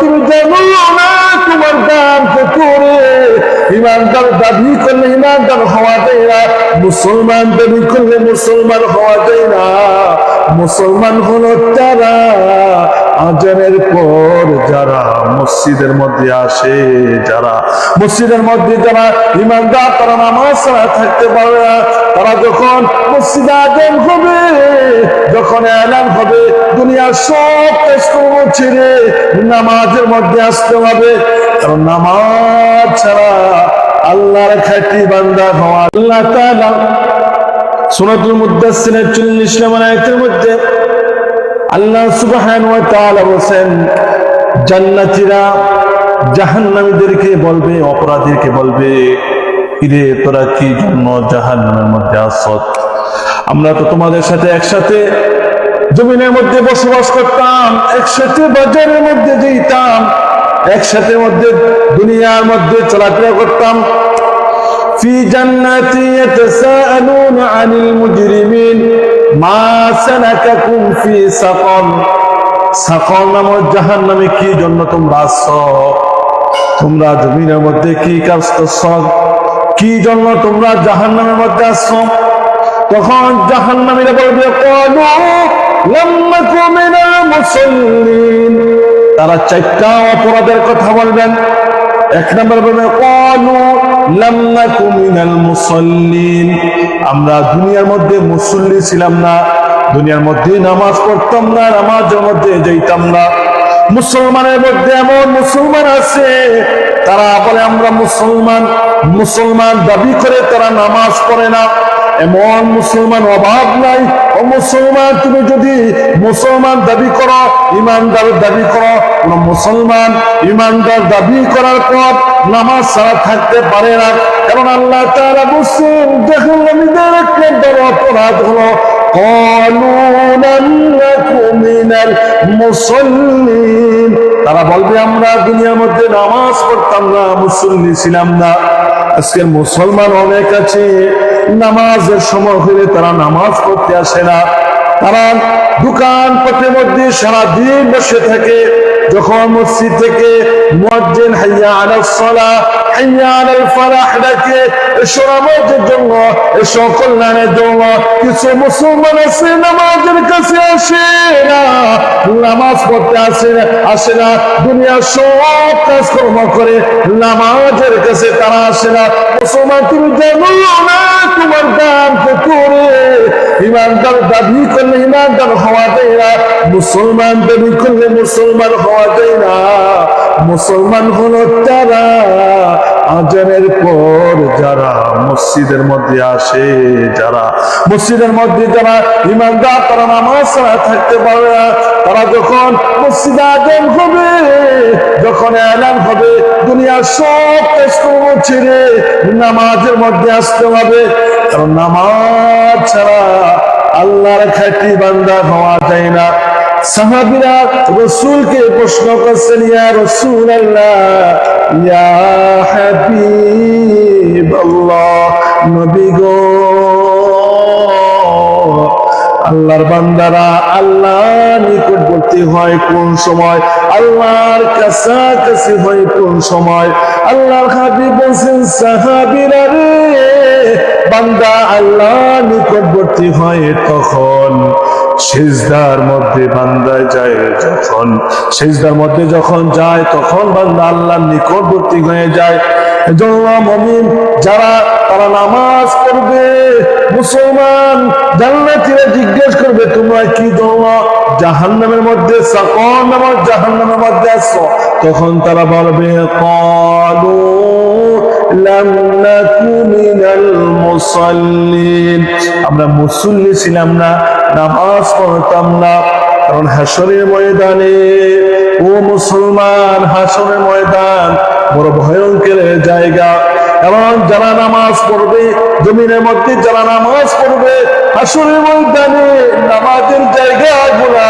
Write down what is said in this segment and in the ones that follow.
তুমি জানো না, তোমার দাম করে ইমানদার দাবি করলে ইমানদার হওয়া যায় না, মুসলমান দাবি করলে মুসলমান হওয়া যায় না। মুসলমান হলো তারা আজানের পর যারা মসজিদের মধ্যে আসে, যারা মসজিদের মধ্যে যারা ইমানদার, তারা নামাজ ছাড়া থাকতে পারে না। তারা যখন মসজিদ আজম হবে, যখন এলান হবে, দুনিয়ার সব কাজকর্ম ছেড়ে নামাজের মধ্যে আসতে হবে। কারণ নামাজ ছাড়া আল্লাহর খাটি বান্দা হওয়া আল্লাহ তাআলা। সুরাতুল মুদাসসিরের 40 নম্বর আয়াতের মধ্যে আল্লাহ সুবহান ওয়া তাআলা বলেন জান্নাতীরা জাহান্নামীদেরকে বলবে অপরাধীকে বলবে ইরে তোরা কি জন্য জাহান্নামের মধ্যে আসত আমরা তো তোমাদের সাথে একসাথে জমিনের মধ্যে বসবাস করতাম একসাথে বাজারের মধ্যে যেতাম একসাথে মধ্যে দুনিয়ার মধ্যে চলাফেরা করতাম في جنات يتساءلون عن المجرمين মা সালাকাকুম জাহান্নামে কি জন্য তোমরা তোমরা জমিনের মধ্যে কি কাজ করছ? কি জন্য তোমরা জাহান্নামের মধ্যে আসছো তখন জাহান্নামীরা বলবে তারা চারটা অপরাধের কথা বলবেন। এক নম্বর বলবে আমরা দুনিয়ার মধ্যে মুসল্লি ছিলাম না, দুনিয়ার মধ্যে নামাজ পড়তাম না, নামাজের মধ্যে যাইতাম না। মুসলমানের মধ্যে এমন মুসলমান আছে, তারা বলে আমরা মুসলমান। মুসলমান দাবি করে তারা নামাজ পড়ে না। এমন মুসলমান অভাব নাই। ও মুসলমান, তুমি যদি মুসলমান দাবি করো, ইমানদার দাবি করো, কোন মুসলমান ইমানদার দাবি করার পর নামাজ ছাড়া থাকতে পারে না। কারণ আল্লাহ তারা বুঝছেন দেখুন আমি একটা বড় অপরাধ হলো তারা বলবে, আমরা দুনিয়ার মধ্যে নামাজ পড়তাম না, মুসল্লি ছিলাম না। আজকের মুসলমান অনেক আছে। নামাজের সময় হলে তারা নামাজ পড়তে আসে না। তারা দোকান পথের মধ্যে সারাদিন বসে থাকে। যখন মসজিদ থেকে মুয়াজ্জিন হাইয়া আলাস সালাহ হাইয়া আলাল ফালাহ ডাকে, এসো নামাজের জন্য, এসো কল্যাণের জন্য। কিছু মুসলমান আছে নামাজের কাছে আসে না। নামাজ পড়তে আসে আসে না। দুনিয়ার সব কাজকর্ম করে নামাজের কাছে তারা আসে না। মুসলমান, তুমি জানো না তোমার দাম কত রে ইমানদার দাবি করলে ইমানদার হওয়া যায় না। মুসলমান দাবি করলে মুসলমান হওয়া যায় না। মুসলমান হলো তারা আজানের পর যারা মসজিদের মধ্যে আসে, যারা মসজিদের মধ্যে যারা ইমানদার তারা নামাজ ছাড়া থাকতে পারে না। তারা যখন মসজিদ হবে, যখন এলান হবে, দুনিয়ার সব কাজকর্ম ছেড়ে নামাজের মধ্যে আসতে হবে। কারণ নামাজ ছাড়া আল্লাহর খাটি বান্দা হওয়া যায় না। সাহাবিরা রসুলকে প্রশ্ন করছেন, ইয়া রসুল আল্লাহ ইয়া হাবিব আল্লাহ নবী গো আল্লাহর বান্দারা আল্লাহ নিকটবর্তী হয় কোন সময়? আল্লাহর কাছাকাছি হয় কোন সময়? আল্লাহর হাবিব বলছেন, সাহাবিরা রে, বান্দা আল্লাহ নিকটবর্তী হয় তখন। সেজদার মধ্যে বান্দা যায় যখন। সেজদার মধ্যে যখন যায়, তখন বান্দা আল্লাহ নিকটবর্তী হয়ে যায়। মমিন, যারা তারা নামাজ মুসলমান জিজ্ঞেস করবে, তোমরা কি দোয়া জাহান্নামের মধ্যে সাকর নামাজ জাহান্নামের মধ্যে আসছো তখন তারা বলবে আমরা মুসল্লি ছিলাম না, নামাজ পড়তাম না। কারণ হাসরের ময়দানে, ও মুসলমান, হাসরের ময়দান বড় ভয়ঙ্কর জায়গা। কারণ যারা নামাজ পড়বে, জমিনের মধ্যে যারা নামাজ পড়বে, হাসরের ময়দানে নামাজের জায়গাগুলা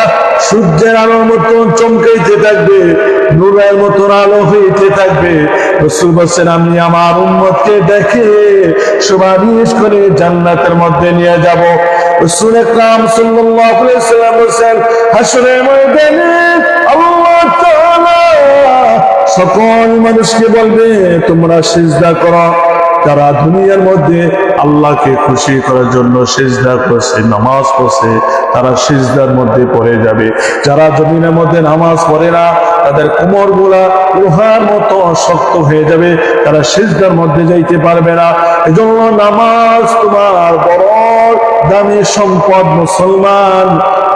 সূর্যের আলোর মতন চমকাইতে থাকবে, নূরের মতন আলো হইতে থাকবে। রসুল বলছেন, আমি আমার উম্মতকে দেখে সুপারিশ করে জান্নাতের মধ্যে নিয়ে যাব। রসুল একরাম সাল্লাল্লাহু আলাইহি সাল্লাম বলছেন, হাসরের ময়দানে আল্লাহ তাআলা সকল মানুষকে বলবে, তোমরা সিজদা করো। যারা দুনিয়ার মধ্যে আল্লাহকে খুশি করার জন্য সিজদা করছে, নামাজ পড়ছে, তারা সিজদার মধ্যে পড়ে যাবে। যারা জমিনের মধ্যে নামাজ পড়ে না, তাদের কোমরগুলা লোহার মতো শক্ত হয়ে যাবে, তারা সিজদার মধ্যে যাইতে পারবে না। এজন্য নামাজ তোমার বড় দামি সম্পদ মুসলমান,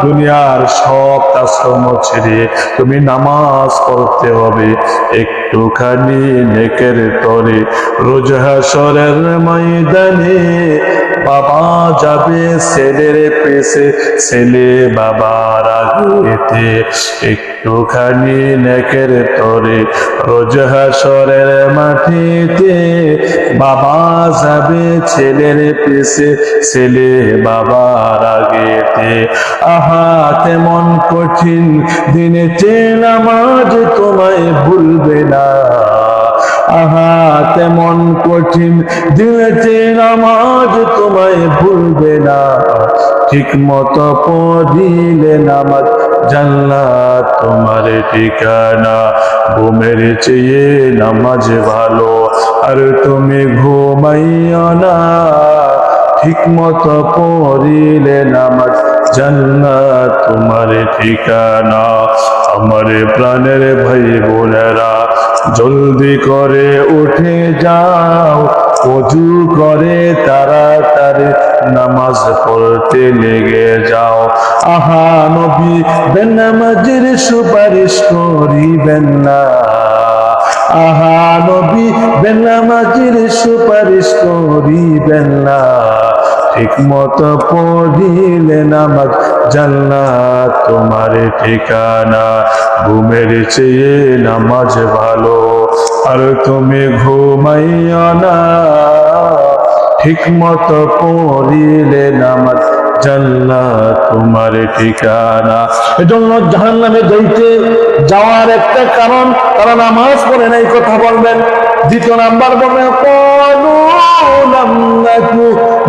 দুনিয়ার সব কাজকর্ম ছেড়ে তুমি নামাজ পড়তে হবে। একটুখানি নেকের তরে রোজ হাসরের ময়দানে বাবা যাবে ছেলের পেছে ছেলে বাবার আগেতে একটুখানি নেকের তরে রোজ হাসরের মাটিতে বাবা যাবে ছেলের পেছে ছেলে বাবার আগেতে। আহা, তেমন কঠিন দিনে তোমায় ভুলবে না। আহা, তেমন কঠিন তোমায় ভুলবে না। ঠিক মতো পড়িলে নামাজ জান্নাত তোমার ঠিকানা। ঘুমের চেয়ে নামাজ ভালো, আর তুমি ঘুমাইও না। ঠিক মতো পড়িলে নামাজ জান্নাত তোমার ঠিকানা। আমার প্রাণের ভাই বোনেরা জলদি করে উঠে যাও, অজু করে তাড়াতাড়ি নামাজ পড়তে লেগে যাও। আহা নবী, বেনামাজের সুপারিশ করিবেন না। আহা নবী, বেনামাজির সুপারিশ করিবেন না। ঠিক মতো পড়িলে নামাজ জানলা তোমার ঠিকানা। ঘুমের চেয়ে নামাজ ভালো, আর তুমি ঘুমাইও না। ঠিকমতো পড়িলে নামাজ জানলা তোমার ঠিকানা। এজন্য জাহান্নামে যাইতে যাওয়ার একটা কারণ, তারা নামাজ পড়ে নাই, কথা বলবেন। দ্বিতীয় নাম্বার বলবেন কোনো নাম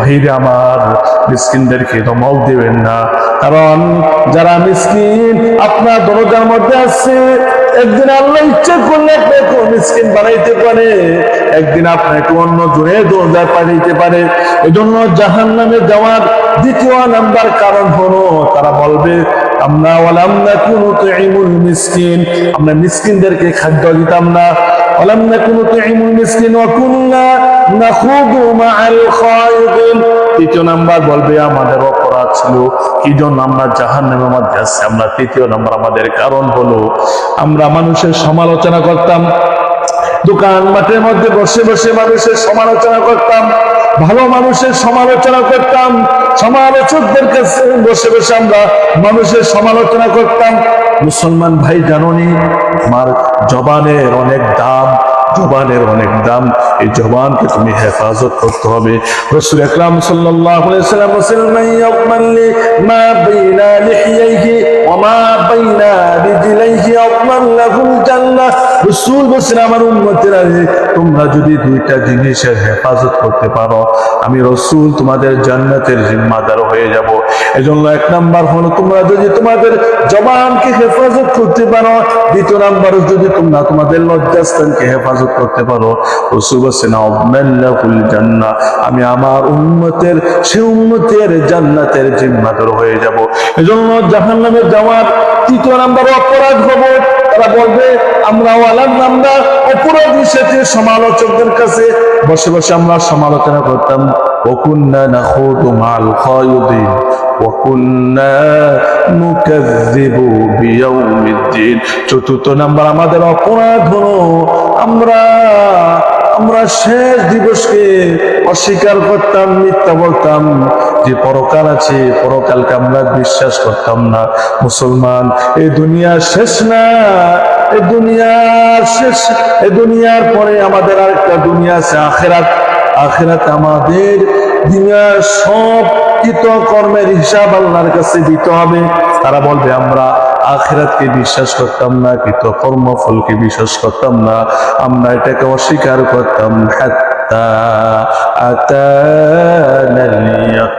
ভাইরে আমার মিসকিনদেরকে ধমক দিবেন না। কারণ যারা মিসকিন, আপনার দরজার মধ্যে আছে, একদিন আল্লাহ ইচ্ছা করলে আপনাকে মিসকিন বানাইতে পারে, একদিন আপনাকে অন্য জোরে দরজায় পাঠাইতে পারে। এই জন্য জাহান নামে যাওয়ার দ্বিতীয় নাম্বার কারণ হলো, তারা বলবে, আমরা ওয়ালাম না কোনো তুইমুল মিসকিন। আমরা মিসকিনদেরকে খাদ্য দিতাম না। ولم نكن نطعم المسكين وكنا نخوض مع الخائضين তৃতীয় নাম্বার বলবে আমাদের অপরাধ ছিল কি জন্য আমরা জাহান নামের মধ্যে আছি আমরা তৃতীয় নাম্বার আমাদের কারণ হলো আমরা মানুষের সমালোচনা করতাম দোকান মাঠের মধ্যে বসে বসে মানুষের সমালোচনা করতাম ভালো মানুষের সমালোচনা করতাম। সমালোচকদের কাছে বসে বসে আমরা মানুষের সমালোচনা করতাম। মুসলমান ভাই জাননি আমার জবানের অনেক দাম, জবানের অনেক দাম। এই জবানকে তুমি হেফাজত করতে হবে। রসুল আকরাম সাল্লাল্লাহু আলাইহি সাল্লাম মা বাইনা লিহিয়াইহি, ওয়া মা বাইনা রিজলাইহি লাহুল জান্নাহ। রসুল বলেছেন আমার উম্মতেরা রে, তোমরা যদি দুইটা জিনিসের হেফাজত করতে পারো আমি রসুল তোমাদের জান্নাতের জিম্মাদার হয়ে যাব। এজন্য এক নাম্বার হলো তোমরা যদি তোমাদের জবানকে হেফাজত করতে পারো দ্বিতীয় নাম্বার যদি তোমরা তোমাদের লজ্জাস্থানকে হেফাজত করতে পারো রসুল বলেছেন আবনাল্লাহুল জান্নাহ আমি আমার উম্মতের সে উম্মতের জান্নাতের জিম্মাদার হয়ে যাব। এজন্য জাহান্নামে যাওয়ার তৃতীয় নাম্বার অপরাধ হবে। তারা বলবে আমরা ওয়ালাম আমরা অপরাধী সাথে সমালোচকদের কাছে বসে বসে আমরা সমালোচনা করতাম وكنا نخوض مع الخائضين وكنا نكذب بيوم الدين চতুর্থ নাম্বার আমাদের অপরাধ হলো আমরা আমরা শেষ দিবসকে অস্বীকার করতাম মিথ্যা বলতাম যে পরকাল আছে পরকালকে আমরা বিশ্বাস করতাম না মুসলমান এই দুনিয়া শেষ না এই দুনিয়ার শেষ এই দুনিয়ার পরে আমাদের আরেকটা দুনিয়া আছে, আখেরাত। আখেরাত আমাদের দুনিয়ার সব কৃত কর্মের হিসাব আল্লাহর কাছে দিতে হবে। তারা বলবে, আমরা আখেরাতকে বিশ্বাস করতাম না কিন্তু কর্মফলকে বিশ্বাস করতাম না, আমরা এটাকে অস্বীকার করতাম। হাত্তা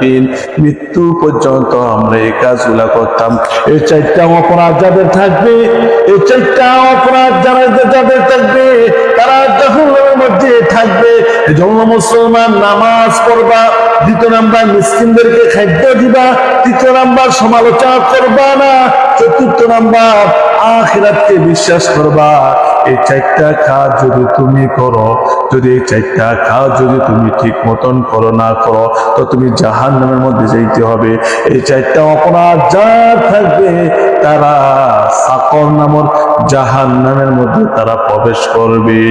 আতানাল মৃত্যু পর্যন্ত আমরা এই কাজগুলা করতাম। এই চারটা অপরাধ যাদের থাকবে, এই চারটা অপরাধ যারা যাদের থাকবে, তারা জাহান্নামের মধ্যে থাকবে। এজন্য মুসলমান নামাজ পড়বা, দ্বিতীয় নাম্বার মিসকিনদেরকে খাদ্য দিবা, তৃতীয় নাম্বার সমালোচনা করবা না, চতুর্থ নাম্বার আখিরাতকে বিশ্বাস করবা। এই চারটা কাজ যদি তুমি করো, যদি এই চারটা কাজ যদি তুমি ঠিক মতন করো, না করো, তো তুমি জাহান নামের মধ্যে যাইতে হবে। এই চারটা অপরাধ যা থাকবে, তারা সাকর নামর জাহান নামের মধ্যে তারা প্রবেশ করবে।